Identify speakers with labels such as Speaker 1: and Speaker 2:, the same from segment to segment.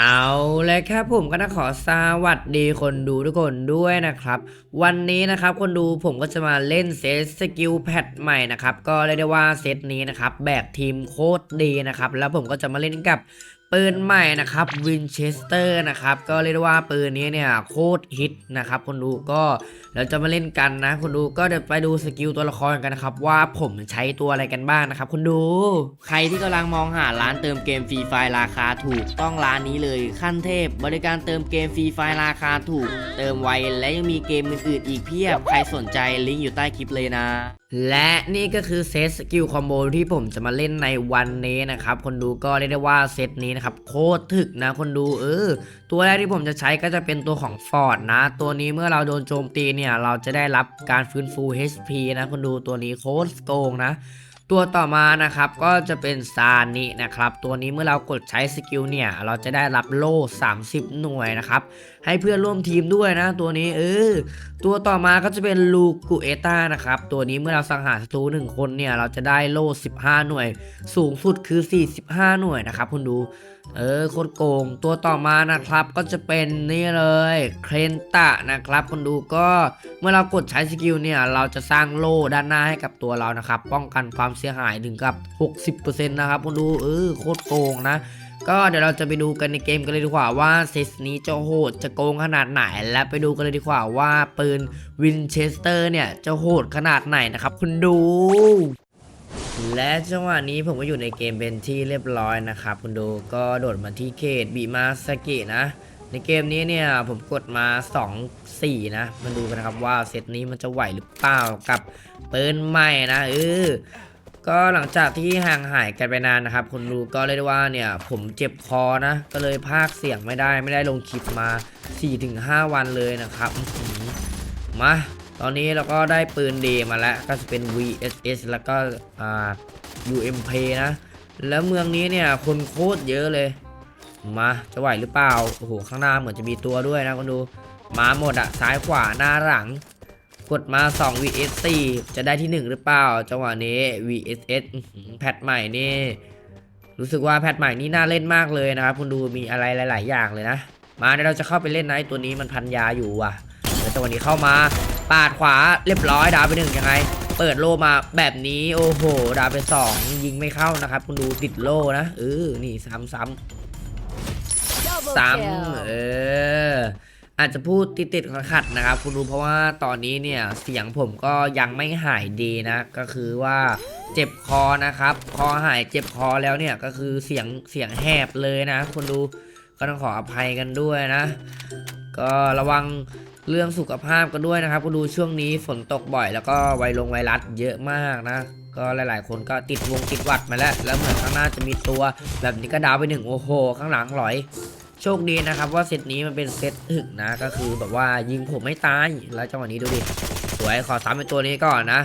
Speaker 1: เอาเลยครับผมก็นะขอสวัสดีคนดูทุกคนด้วยนะครับ วันนี้นะครับคนดูผมก็จะมาเล่นเซตสกิลแพทใหม่นะครับ ก็เรียกได้ว่าเซตนี้นะครับ แบบทีมโคตรดีนะครับ แล้วผมก็จะมาเล่นกับ ปืนใหม่นะครับวินเชสเตอร์นะครับก็เรียกว่าปืนนี้เนี่ยโคตรฮิตนะครับคนดูก็เราจะมาเล่นกันนะ คนดูก็เดี๋ยวไปดูสกิลตัวละครกันนะครับว่าผมใช้ตัวอะไรกันบ้างนะครับคนดู
Speaker 2: ใครที่กำลังมองหาร้านเติมเกมฟรีไฟล์ราคาถูกต้องร้านนี้เลยขั้นเทพ บริการเติมเกมฟรีไฟล์ราคาถูก เติมไวและยังมีเกมอื่นๆอีกเพียบใครสนใจลิงก์อยู่ใต้คลิปเลยนะ
Speaker 1: และนี่ก็คือเซตสกิลคอมโบที่ผมจะมาเล่นในวันนี้นะครับ คนดูก็เรียกได้ว่าเซตนี้นะครับโคตรถึกนะคนดูเออ ตัวแรกที่ผมจะใช้ก็จะเป็นตัวของฟอร์ดนะ ตัวนี้เมื่อเราโดนโจมตีเนี่ย เราจะได้รับการฟื้นฟู HP นะ คนดูตัวนี้โคตรโกงนะ ตัวต่อมานะครับก็จะเป็นซานินะครับตัวนี้เมื่อเรากดใช้สกิลเนี่ยเราจะได้รับโล่ 30 หน่วยนะครับให้เพื่อนร่วมทีมด้วยนะตัวนี้เออตัวต่อมาก็จะเป็นลูกุเอต้านะครับตัวนี้เมื่อเราสังหารศัตรูหนึ่งคนเนี่ยเราจะได้โล่ 15 หน่วย สูงสุดคือ 45 หน่วยนะครับคุณดู เออโคตรโกงตัวต่อมานะครับก็จะเป็นนี่เลยเครนตะนะครับคุณดูก็เมื่อเรากดใช้สกิลเนี่ยเราจะสร้างโล่ด้านหน้าให้กับตัวเรานะครับ ป้องกันความเสียหายถึงกับ 60%นะครับคุณดูเออโคตรโกงนะก็เดี๋ยวเราจะไปดูกันในเกมกันเลยดีกว่าว่าเซตนี้จะโหดจะโกงขนาดไหน และไปดูกันเลยดีกว่าว่าปืนวินเชสเตอร์เนี่ยจะโหดขนาดไหนนะครับคุณดู และจังหวะนี้ผมก็อยู่ในเกมเป็นที่เรียบร้อยนะครับคุณดูก็โดดมาที่เขตบีมาสกินะ ในเกมนี้เนี่ยผมกดมา 2 4 นะ มาดูกันนะครับว่าเซตนี้มันจะไหวหรือเปล่ากับปืนใหม่นะเออก็หลังจากที่ห่างหายกันไปนานนะครับคุณดูก็เรียได้ว่าเนี่ยผมเจ็บคอนะ ก็เลยพากเสียงไม่ได้ไม่ได้ลงคลิปมา 4-5 วันเลยนะครับมา ตอนนี้เราก็ได้ปืนดีมาแล้วก็จะเป็น VSS แล้วก็อ่า UMP นะ แล้วเมืองนี้เนี่ยคนโคตรเยอะเลย มาจะไหวหรือเปล่า โอ้โห ข้างหน้าเหมือนจะมีตัวด้วยนะคุณดู มาหมดอะซ้ายขวาหน้าหลัง กดมา 2 vs 4จะได้ที่ 1 หรือเปล่า จังหวะนี้ vss แพทใหม่นี่ รู้สึกว่าแพทใหม่นี่น่าเล่นมากเลยนะครับคุณดูมีอะไรหลาย ๆ อย่างเลยนะ มาเดี๋ยวเราจะเข้าไปเล่นนะไอตัวนี้มันพันยาอยู่ว่ะเดี๋ยวตัวะนี้เข้ามา ปาดขวาเรียบร้อยดาวไปหนึ่งยังไง เปิดโลมาแบบนี้โอ้โห ดาวไปสองยิงไม่เข้านะครับ คุณดูติดโลนะเออนี่ซ้ำซ้ำซ้ำเอออาจจะพูดติดติดๆขัดๆนะครับ คุณรู้เพราะว่าตอนนี้เนี่ยเสียงผมก็ยังไม่หายดีนะ ก็คือว่าเจ็บคอนะครับ คอหายเจ็บคอแล้วเนี่ยก็คือเสียงเสียงแหบเลยนะคุณดูก็ต้องขออภัยกันด้วยนะ ก็ระวัง เรื่องสุขภาพกันด้วยนะครับคุณดูช่วงนี้ฝนตกบ่อย แล้วก็ไวลงไวรัสเยอะมากนะ ก็หลาย ๆ คนก็ติดวงติดหวัดมาแล้ว แล้วเหมือนข้างหน้าจะมีตัว แบบนี้ก็ดาวไปหนึ่งโอ้โห ข้างหลังหลอย โชคดีนะครับว่าเซตนี้มันเป็นเซตถึกนะ ก็คือแบบว่ายิงผมไม่ตาย แล้วจังหวะนี้ดูดิ สวยขอซ้ำเป็นตัวนี้ก่อนนะ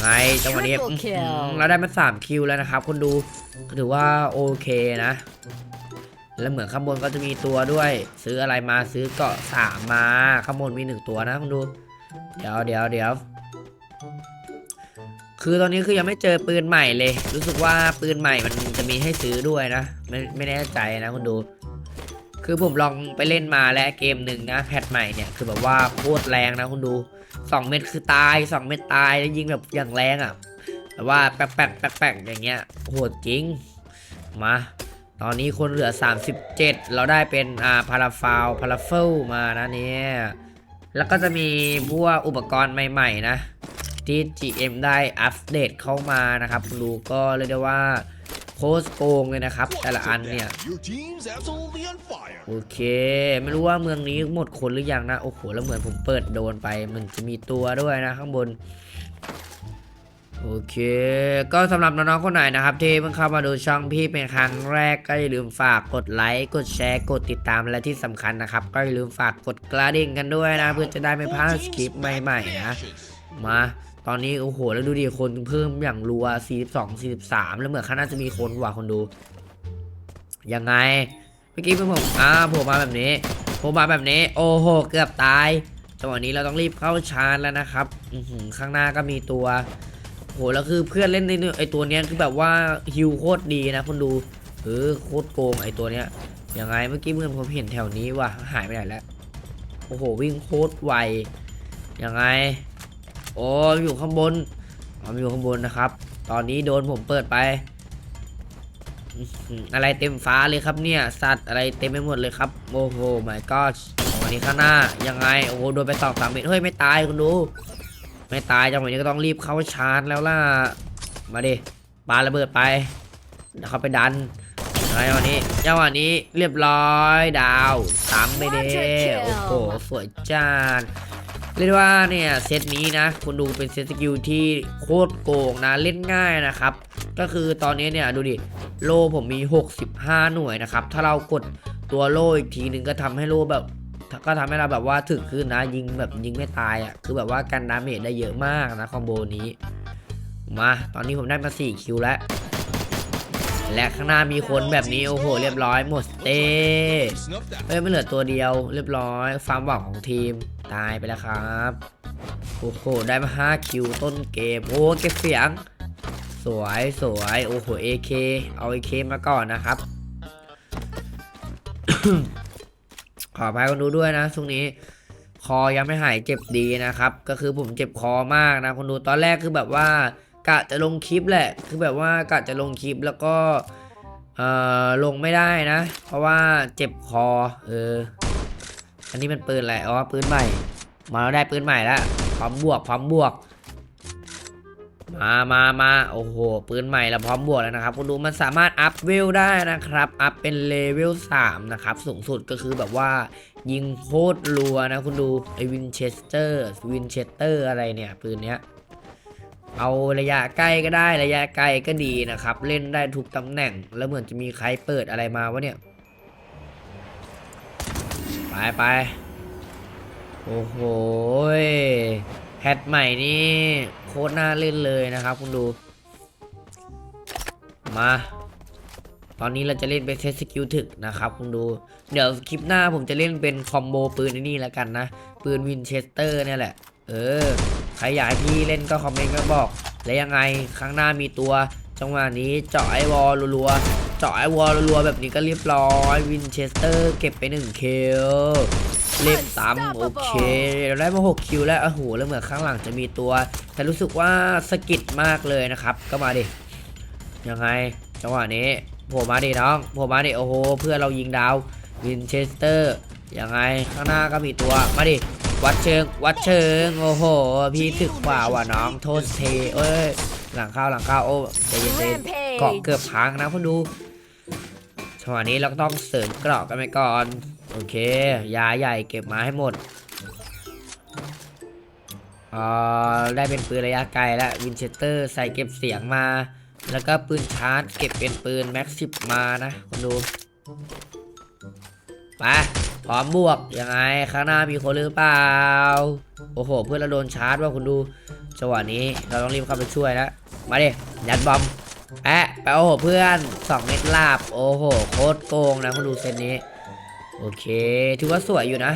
Speaker 1: ไงจังหวะนี้
Speaker 3: Triple
Speaker 1: อื้อหื
Speaker 3: kill
Speaker 1: อเราได้มา3คิวแล้วนะครับคนดูก็ถือว่าโอเคนะ แล้วเหมือนข้างบนก็จะมีตัวด้วย ซื้ออะไรมาซื้อเกาะสามมาข้างบนมีหนึ่งตัวนะคุณดู เดี๋ยวเดี๋ยวเดี๋ยวคือตอนนี้คือยังไม่เจอปืนใหม่เลย รู้สึกว่าปืนใหม่มันจะมีให้ซื้อด้วยนะ ไม่ไม่แน่ใจนะคุณดู คือผมลองไปเล่นมาแล้วเกมหนึ่งนะแพทใหม่เนี่ยคือแบบว่าโคตรแรงนะคุณดู2เม็ดคือตาย2เม็ดตายแล้วยิงแบบอย่างแรงอะ่ะแบบว่าแป๊กแป๊กแป๊กแป๊กอย่างเงี้ยโหดจริงมา ตอนนี้คนเหลือ 37 เราได้เป็นอ่าพาราฟาวพาราเฟลมานะเนี่ยแล้วก็จะมีพวกอุปกรณ์ใหม่ ๆ นะ ที่ GM ได้อัปเดตเข้ามานะครับดูก็เรียกได้ว่าโคตรโกงเลยนะครับ แต่ละอันเนี่ย โอเค ไม่รู้ว่าเมืองนี้หมดคนหรือยังนะ โอ้โห แล้วเหมือนผมเปิดโดนไป มันจะมีตัวด้วยนะข้างบน โอเค ก็สำหรับน้องๆคนไหนนะครับที่เพิ่งเข้ามาดูช่องพี่เป็นครั้งแรกก็อย่าลืมฝากกดไลค์กดแชร์กดติดตามและที่สำคัญนะครับ ก็อย่าลืมฝากกดกระดิ่งกันด้วยนะ เพื่อจะได้ไม่พลาดคลิปใหม่ๆนะมาตอนนี้โอ้โหแล้วดูดิคนเพิ่มอย่างรัว 42 43 แล้วเหมือนข้างหน้าจะมีคนกว่ะคนดู ยังไง เมื่อกี้เพื่อนผมอ่าผมมาแบบนี้ผมมาแบบนี้ โอ้โห เกือบตายจังหวะนี้เราต้องรีบเข้าชาร์จแล้วนะครับข้างหน้าก็มีตัว โหแล้วคือเพื่อนเล่นในไอตัวเนี้ยคือแบบว่าฮิวโคตรดีนะคนดูเออโคตรโกงไอตัวเนี้ยยังไงเมื่อกี้เมื่อนผมเห็นแถวนี้ว่ะหายไปไหนแล้วโอ้โหวิ่งโคตรไวยังไงโอ้อยู่ข้างบนอ๋ออยู่ข้างบนนะครับ ตอนนี้โดนผมเปิดไปอื้อหืออะไรเต็มฟ้าเลยครับเนี่ย สัตว์อะไรเต็มไปหมดเลยครับ โอ้โห my god วันนี้ข้างหน้ายังไง โอ้โห โดนไปสองสามเมตรเฮ้ย ไม่ตายคุณดู ไม่ตายจังหวะนี้ก็ต้องรีบเข้าชาร์จแล้วล่ะ มาดิปาระเบิดไปเดี๋ยวเขาไปดันอะไรวันนี้จังหวะนี้เรียบร้อยดาวสามไปเด้โอ้โหสวยจ้านเรียกว่าเนี่ยเซตนี้นะคุณดูเป็นเซตสกิลที่โคตรโกงนะเล่นง่ายนะครับ ก็คือตอนนี้เนี่ยดูดิโลผมมี 65 หน่วยนะครับ ถ้าเรากดตัวโลอีกทีหนึ่งก็ทำให้โลแบบ ก็ทำให้เราแบบว่าถึกขึ้นนะ ยิงแบบยิงไม่ตายอะคือแบบว่ากันดาเมจได้เยอะมากนะคอมโบนี้ มาตอนนี้ผมได้มา 4 คิวแล้ว และข้างหน้ามีคนแบบนี้ โอ้โห เรียบร้อยหมดเต้เอ้ยไม่เหลือตัวเดียว เรียบร้อยความหวังของทีมตายไปแล้วครับโอ้โหได้มา 5 คิวต้นเกมโอ้เก็บเสียง สวยสวยโอ้โห AK เคเอา AK มาก่อนนะครับ ขออภัยคนดูด้วยนะช่วงนี้ คอยังไม่หายเจ็บดีนะครับ ก็คือผมเจ็บคอมากนะคนดูตอนแรกคือแบบว่ากะจะลงคลิปแหละ คือแบบว่ากะจะลงคลิปแล้วก็เอ่อลงไม่ได้นะ เพราะว่าเจ็บคอเอออันนี้มันปืนอะไรอ๋อปืนใหม่ มาแล้วได้ปืนใหม่แล้วพร้อมบวกพร้อมบวก มามามาโอ้โห ปืนใหม่แล้วพร้อมบวกแล้วนะครับคุณดูมันสามารถอัพเวลได้นะครับ อัพเป็นเลเวล3นะครับ สูงสุดก็คือแบบว่า ยิงโคตรรัวนะคุณดูไอวินเชสเตอร์ วินเชสเตอร์อะไรเนี่ย ปืนเนี้ยเอาระยะใกล้ก็ได้ระยะไกลก็ดีนะครับ เล่นได้ทุกตำแหน่ง แล้วเหมือนจะมีใครเปิดอะไรมาวะเนี่ย ไปไปโอ้โห แพทใหม่นี่โคตรน่าเล่นเลยนะครับคุณดู มา ตอนนี้เราจะเล่นเป็นเซตสกิลถึกนะครับคุณดู เดี๋ยวคลิปหน้าผมจะเล่นเป็นคอมโบปืนนี่แล้วกันนะ ปืนวินเชสเตอร์เนี่ยแหละ เออ ใครอยากให้พี่เล่นก็คอมเมนต์ก็บอก แล้วยังไงข้างหน้ามีตัว จังหวะนี้เจาะไอวอลรัวๆ เจาะไอวอลรัวๆแบบนี้ก็เรียบร้อยวินเชสเตอร์เก็บไป1คิว เล็บซ้ำโอเคเราได้มา6คิวแล้วโอ้โหแล้วเหมือนข้างหลังจะมีตัว แต่รู้สึกว่าสกิดมากเลยนะครับ ก็มาดิยังไงจังหวะนี้โผล่มาดิน้องโผล่มาดิโอ้โหเพื่อเรายิงดาววินเชสเตอร์ยังไงข้างหน้าก็มีตัวมาดิวัดเชิง วัดเชิงโอ้โห พี่ถึกกว่าว่ะน้องโทษเทเอ้ยหลังเข้าหลังเข้าโอ้ใจเย็นๆเกาะเกือบพังนะคุณดูจังหวะนี้เราก็ต้องเสริมเกราะกันไปก่อน โอเค ยาใหญ่เก็บมาให้หมดอ่าได้เป็นปืนระยะไกลแล้ววินเชสเตอร์ใส่เก็บเสียงมา แล้วก็ปืนชาร์จเก็บเป็นปืนแม็กซิบมานะคุณดูไปพร้อมบวกยังไงข้างหน้ามีคนหรือเปล่า โอ้โห เพื่อนเราโดนชาร์จว่าคุณดูจังหวะนี้เราต้องรีบเข้าไปช่วยแล้วมาดิยัดบอมแอะไปโอ้โหเพื่อน2เม็ดลาบ โอ้โหโคตรโกงนะคุณดูเซนนี้ โอเค ถือว่าสวยอยู่นะ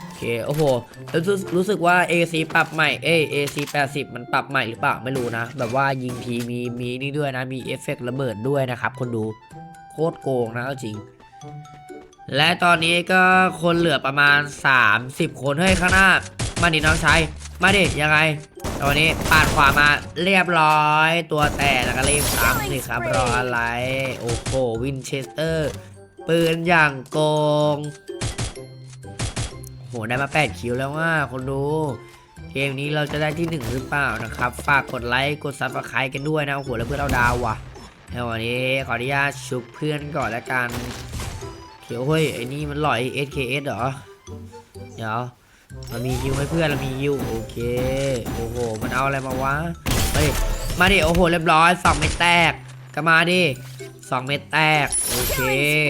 Speaker 1: โอเค โอ้โหแล้วรู้รู้สึกว่า AC ปรับใหม่ เอ AC 80 มันปรับใหม่หรือเปล่า ไม่รู้นะ แบบว่ายิงทีมีมีนี่ด้วยนะ มีเอฟเฟกระเบิดด้วยนะครับ คนดู โคตรโกงนะจริง และตอนนี้ก็คนเหลือประมาณ 30 คนเฮ้ยข้างหน้า มาดิน้องชาย มาดิ ยังไงตอนนี้ปาดขวามาเรียบร้อยตัวแตกแล้วก็รีบตามสิครับรออะไร โอ้โหวินเชสเตอร์ ปืนอย่างโกง โห ได้มา 8 คิวแล้วว่าคนดู เกมนี้เราจะได้ที่ 1 หรือเปล่านะครับ ฝากกดไลค์ กดซับสไครต์กันด้วยนะ โอ้โห แล้วเพื่อนเราดาวว่ะแล้ววันนี้ขออนุญาตชุบเพื่อนก่อนละกันเขียวเฮ้ย ไอ้นี่มันหล่อย SKS เหรอ เดี๋ยวมันมีฮิวให้เพื่อนเรามีฮิวโอเค โอ้โห มันเอาอะไรมาวะ เฮ้ย มาดิ โอ้โห เรียบร้อยสองเม็ดแตก ก็มาดิสองเม็ดแตก โอเค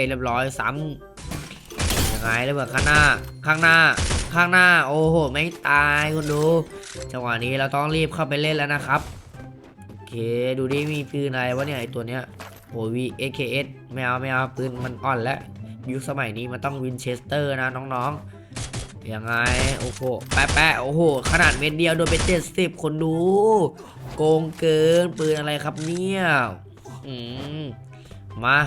Speaker 1: เรียบร้อยซ้ำยังไงแล้วเหมือข้างหน้า ข้างหน้า ข้างหน้า โอ้โห ไม่ตายคุณดู จังหวะนี้เราต้องรีบเข้าไปเล่นแล้วนะครับ โอเค ดูดิ มีปืนอะไรวะเนี่ยไอตัวเนี้ยโอ้วี AKS ไม่เอาไม่เอาปืนมันอ่อนแล้ว ยุคสมัยนี้มันต้องวินเชสเตอร์นะน้องๆ ยังไง โอ้โห แปะแปะโอ้โห ขนาดเม็ดเดียวโดนไปเจ็ดสิบคนดู โกงเกินปืนอะไรครับเนี่ย อืมมา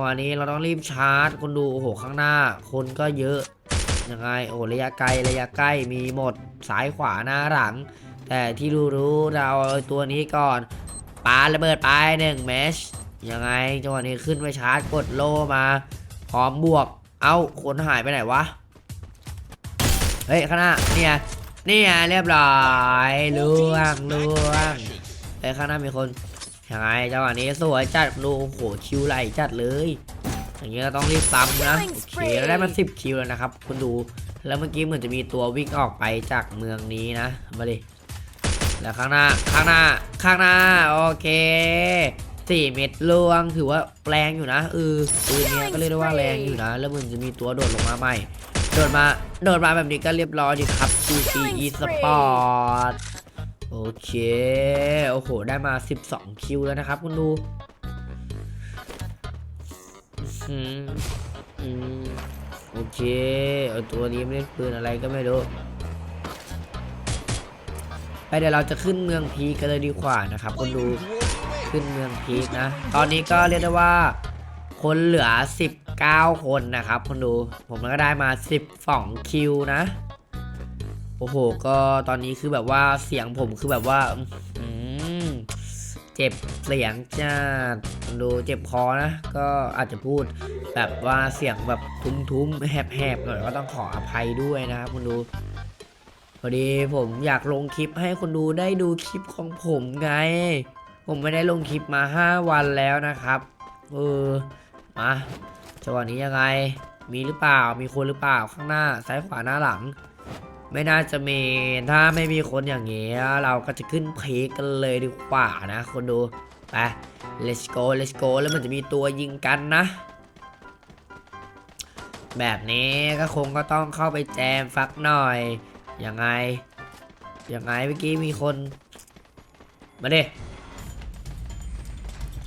Speaker 1: วันนี้เราต้องรีบชาร์จคนดูโอ้โหข้างหน้า คนก็เยอะยังไงโอ้โหระยะไกลระยะใกล้มีหมดซ้ายขวาหน้าหลัง แต่ที่รู้ๆเราเอาตัวนี้ก่อนปาระเบิดไปหนึ่งแมชยังไงจังหวะนี้ขึ้นไปชาร์จกดโล่มาพร้อมบวก เอ้าคนหายไปไหนวะเฮ้ยข้างหน้าเนี่ยเนี่ยเรียบร้อยล่วงล่วงเฮ้ยข้างหน้ามีคน ยังไงจังหวะนี้สวยจัดดูโอ้โหคิวไหลจัดเลย อย่างเงี้ยก็ต้องรีบตำนะโอเคเราได้มาสิบคิวแล้วนะครับ คุณดูแล้วเมื่อกี้เหมือนจะมีตัววิ่งออกไปจากเมืองนี้นะมาดิแล้วข้างหน้าข้างหน้าข้างหน้าโอเคสี่เม็ดลวงถือว่าแรงอยู่นะเออปืนเนี้ยก็เรียกได้ว่าแรงอยู่นะ แล้วมันจะมีตัวโดดลงมาใหม่โดดมาโดดมาแบบนี้ก็เรียบร้อยดีครับ QC Esport โอเค โอ้โห ได้มา 12 คิวแล้วนะครับ คุณดูโอเคเอาตัวนี้ไม่เล่นปืนอะไรก็ไม่รู้ไปเดี๋ยวเราจะขึ้นเมืองพีกันเลยดีกว่านะครับคนดูขึ้นเมืองพีคนะ ตอนนี้ก็เรียกได้ว่า คนเหลือ 19 คนนะครับคนดู ผมก็ได้มา 12 คิวนะ โอ้โห ก็ตอนนี้คือแบบว่าเสียงผมคือแบบว่าเจ็บเสียงจ้าดูเจ็บคอนะ ก็อาจจะพูดแบบว่าเสียงแบบทุ้มๆ แหบๆหน่อยก็ต้องขออภัยด้วยนะครับคุณดูพอดีผมอยากลงคลิปให้คนดูได้ดูคลิปของผมไง ผมไม่ได้ลงคลิปมา 5 วันแล้วนะครับ เออ มาจังหวะนี้ยังไง มีหรือเปล่า มีคนหรือเปล่าข้างหน้า ซ้ายขวาหน้าหลัง ไม่น่าจะมี ถ้าไม่มีคนอย่างเงี้ยเราก็จะขึ้นเพกกันเลยดีกว่านะ คนดู ไป let's go let's go แล้วมันจะมีตัวยิงกันนะ แบบนี้ก็คงก็ต้องเข้าไปแจมฟักหน่อย ยังไง ยังไงเมื่อกี้มีคน มาดิ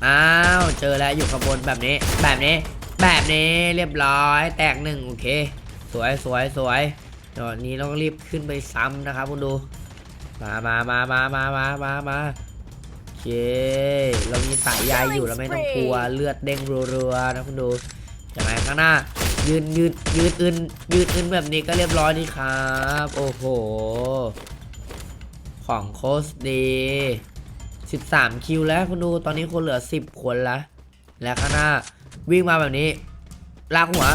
Speaker 1: อ้าว เจอแล้วอยู่ข้างบนแบบนี้ แบบนี้ แบบนี้เรียบร้อย แตกหนึ่งโอเค สวยสวยสวย ตอนนี้ต้องรีบขึ้นไปซ้ำนะครับคุณดู มามามามามามามามาโอเค เรามีสายใยอยู่เราไม่ต้องกลัวเลือดเด้งรัวๆนะคุณดูยังไงข้างหน้า ยืนยืดยืดอื่นยืดอื่นแบบนี้ก็เรียบร้อยดีครับ โอ้โห ของโคสดี13 คิวแล้วคุณดูตอนนี้คนเหลือ 10 คนแล้ว และข้างหน้าวิ่งมาแบบนี้ ลากหัว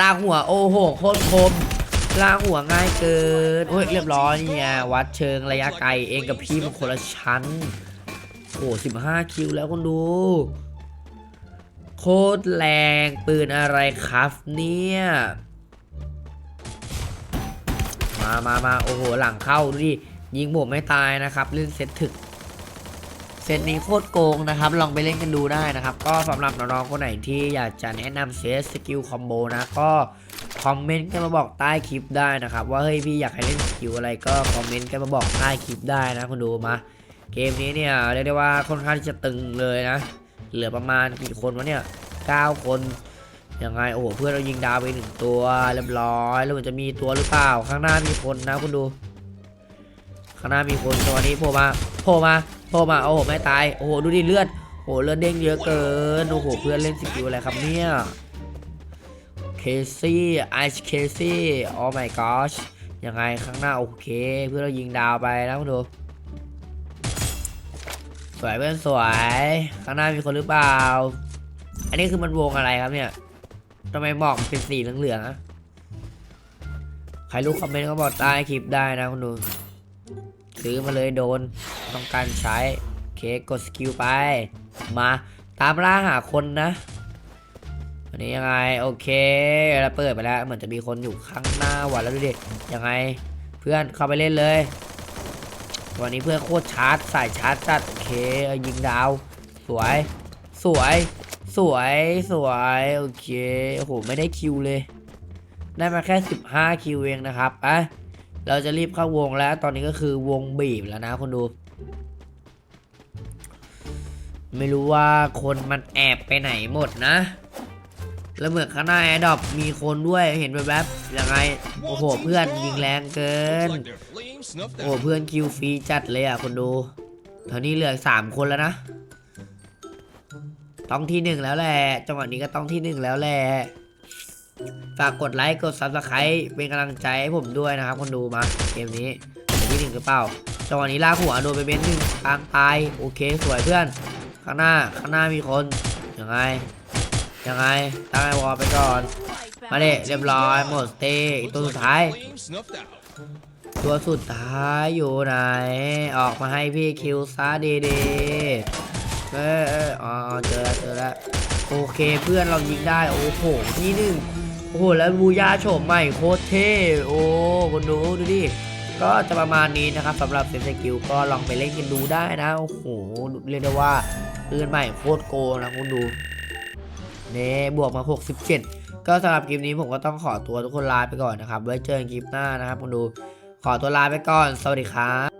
Speaker 1: ลากหัว โอ้โห โคตรคม ลากหัวง่ายเกินโอ้ยเรียบร้อยเนี่ยวัดเชิงระยะไกลเองกับพี่มันคนละชั้นโอ้15คิวแล้วคุณดู โคตรแรงปืนอะไรครับเนี่ยมามามาโอ้โห หลังเข้าดูดิ ยิงผมไม่ตายนะครับ เล่นเซตถึก เซตนี้โคตรโกงนะครับ ลองไปเล่นกันดูได้นะครับ ก็สำหรับน้องๆคนไหนที่อยากจะแนะนำเซตสกิลคอมโบนะ ก็ คอมเมนต์กันมาบอกใต้คลิปได้นะครับ ว่าเฮ้ยพี่อยากให้เล่นสกิลอะไรก็คอมเมนต์กันมาบอกใต้คลิปได้นะคุณดูมาเกมนี้เนี่ยเรียกได้ว่าค่อนข้างที่จะตึงเลยนะ เหลือประมาณกี่คนวะเนี่ย9คนยังไงโอ้โหเพื่อนเรายิงดาวไปหนึ่งตัวเรียบร้อย แล้วมันจะมีตัวหรือเปล่า ข้างหน้ามีคนนะคุณดู ข้างหน้ามีคนตัวนี้โผล่มาโผล่มาโผล่มาโอ้โหไม่ตายโอ้โหดูดิเลือดโอ้โหเลือดเด้งเยอะเกินโอ้โหเพื่อนเล่นสกิลอะไรครับเนี่ย เคซี่ไอซ์เคซี่โอ้ my gosh ยังไงข้างหน้าโอเค เพื่อเรายิงดาวไปนะคุณดู สวยเพื่อนสวย ข้างหน้ามีคนหรือเปล่า อันนี้คือมันวงอะไรครับเนี่ยทำไมหมอกเป็นสีเหลืองๆอะใครรู้คอมเมนต์ก็บอกใต้คลิปได้นะคุณดู ซื้อมาเลยโดนต้องการใช้ เคกดสกิลไป มาตามล่าหาคนนะ วันนี้ยังไงโอเคเราเปิดไปแล้วเหมือนจะมีคนอยู่ข้างหน้าว่ะแล้วดูดิยังไงเพื่อนเข้าไปเล่นเลยวันนี้เพื่อนโคตรชาร์จสายชาร์จจัดโอเคยิงดาว สวย สวย สวยสวยโอเคโอ้โหไม่ได้คิวเลย ได้มาแค่ 15 คิวเองนะครับอะเราจะรีบเข้าวงแล้ว ตอนนี้ก็คือวงบีบแล้วนะคนดูไม่รู้ว่าคนมันแอบไปไหนหมดนะ แล้วเหมือนข้างหน้าแอร์ดอปมีคนด้วยเห็นแบบแบบๆยังไงโอ้โหเพื่อนยิงแรงเกิน โอ้
Speaker 4: out.
Speaker 1: เพื่อนคิวฟรีจัดเลยอะคนดูตอนนี้เหลือสามคนแล้วนะต้องที่หนึ่งแล้วแหละจังหวะนี้ก็ต้องที่หนึ่งแล้วแหละฝากกดไลค์กดซับสไครต์เป็นกำลังใจให้ผมด้วยนะครับ คนดูมาเกมนี้ที่หนึ่งหรือเปล่าจังหวะนี้ลากหัวโดนไปเบนหนึ่งกลางตายโอเคสวยเพื่อน ข้างหน้าข้างหน้ามีคนยังไง ยังไงตั้งไอวอลไปก่อน มาเด็เรียบร้อยหมดสเตย์อีกตัวสุดท้าย ตัวสุดท้ายอยู่ไหน ออกมาให้พี่คิวซะดีดีๆเออเอออ๋อเจอแล้วเจอแล้วโอเคเพื่อนเรายิงได้โอ้โหที่หนึ่งโอ้โหแล้วบูย่าโฉมใหม่โคตรเท่โอ้คนดูดูดิก็จะประมาณนี้นะครับสำหรับเซนสกิลก็ลองไปเล่นกันดูได้นะ โอ้โหเรียกได้ว่าปืนใหม่โคตรโกนะคุณดู น่บวกมา 67 ก็สำหรับคลิปนี้ผมก็ต้องขอตัวทุกคนลาไปก่อนนะครับ ไว้เจอกันคลิปหน้านะครับคุณดู ขอตัวลาไปก่อน สวัสดีครับ